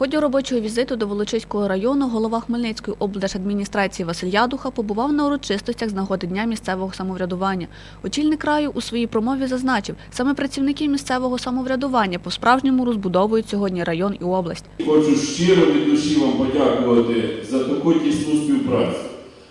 ході робочого візиту до Волочиського району голова Хмельницької облдержадміністрації Василь Ядуха побував на урочистостях з нагоди Дня місцевого самоврядування. Очільник краю у своїй промові зазначив, саме працівники місцевого самоврядування по-справжньому розбудовують сьогодні район і область. Хочу щиро від душі вам подякувати за таку тісну співпрацю,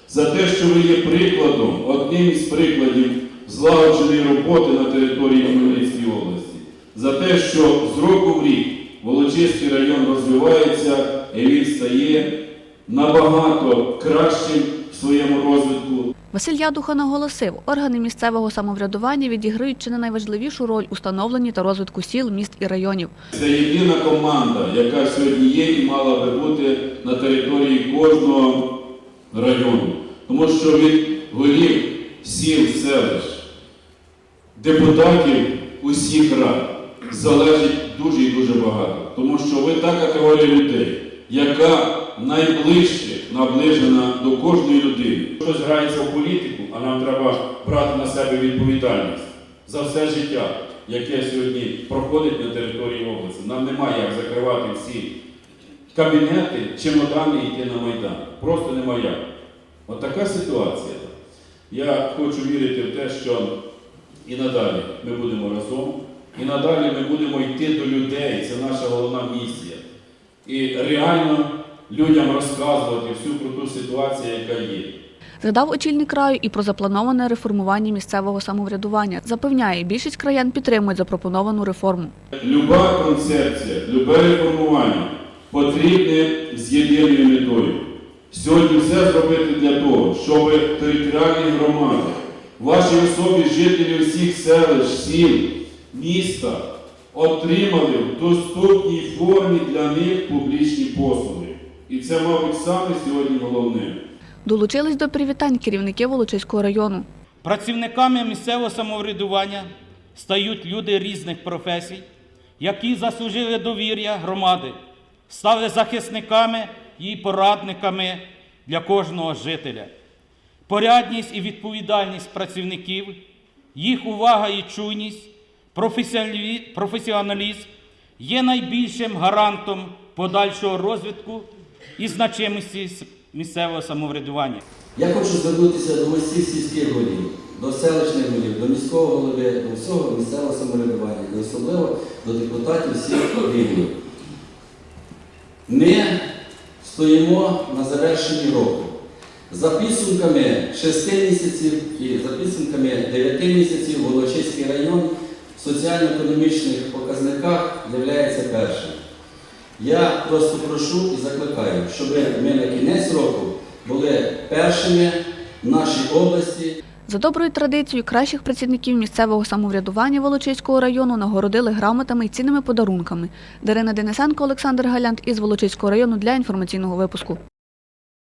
за те, що ви є прикладом, одним із прикладів злагодженої роботи на території Хмельницької області, за те, що з року в рік Волочиський район розвивається і він стає набагато кращим в своєму розвитку. Василь Ядуха наголосив, органи місцевого самоврядування відіграють чи не найважливішу роль у становленні та розвитку сіл, міст і районів. Це єдина команда, яка сьогодні є і мала би бути на території кожного району. Тому що від голів сіл, селищ, депутатів усіх рад залежить дуже і дуже багато. Тому що ви та категорія людей, яка найближче наближена до кожної людини. Хтось грається в політику, а нам треба брати на себе відповідальність за все життя, яке сьогодні проходить на території області. Нам немає як закривати всі кабінети, чемодани йти на Майдан. Просто немає як. От така ситуація. Я хочу вірити в те, що і надалі ми будемо разом, і надалі ми будемо йти до людей. Це наша головна місія. І реально людям розказувати всю круту ситуацію, яка є. Згадав очільник краю і про заплановане реформування місцевого самоврядування. Запевняє, більшість краян підтримують запропоновану реформу. Люба концепція, любе реформування потрібне з єдиною метою. Сьогодні все зробити для того, щоб територіальні громади, в вашій особі жителі усіх селищ, сіл, міста отримали в доступній формі для них публічні послуги. І це, мабуть, саме сьогодні головне. Долучились до привітань керівники Волочиського району. Працівниками місцевого самоврядування стають люди різних професій, які заслужили довір'я громади, стали захисниками і порадниками для кожного жителя. Порядність і відповідальність працівників, їх увага і чуйність, професіоналізм є найбільшим гарантом подальшого розвитку і значимості місцевого самоврядування. Я хочу звернутися до усіх сільських голів, до селищних голів, до міського голови, до всього місцевого самоврядування, і особливо до депутатів всіх рівнів. Ми стоїмо на завершенні року. За підсумками 6 місяців і за підсумками 9 місяців Волочиський район соціально-економічних показниках є першим. Я просто прошу і закликаю, щоб ми на кінець року були першими в нашій області. За доброю традицією кращих працівників місцевого самоврядування Волочиського району нагородили грамотами і цінними подарунками. Дарина Денисенко, Олександр Галянт із Волочиського району для інформаційного випуску.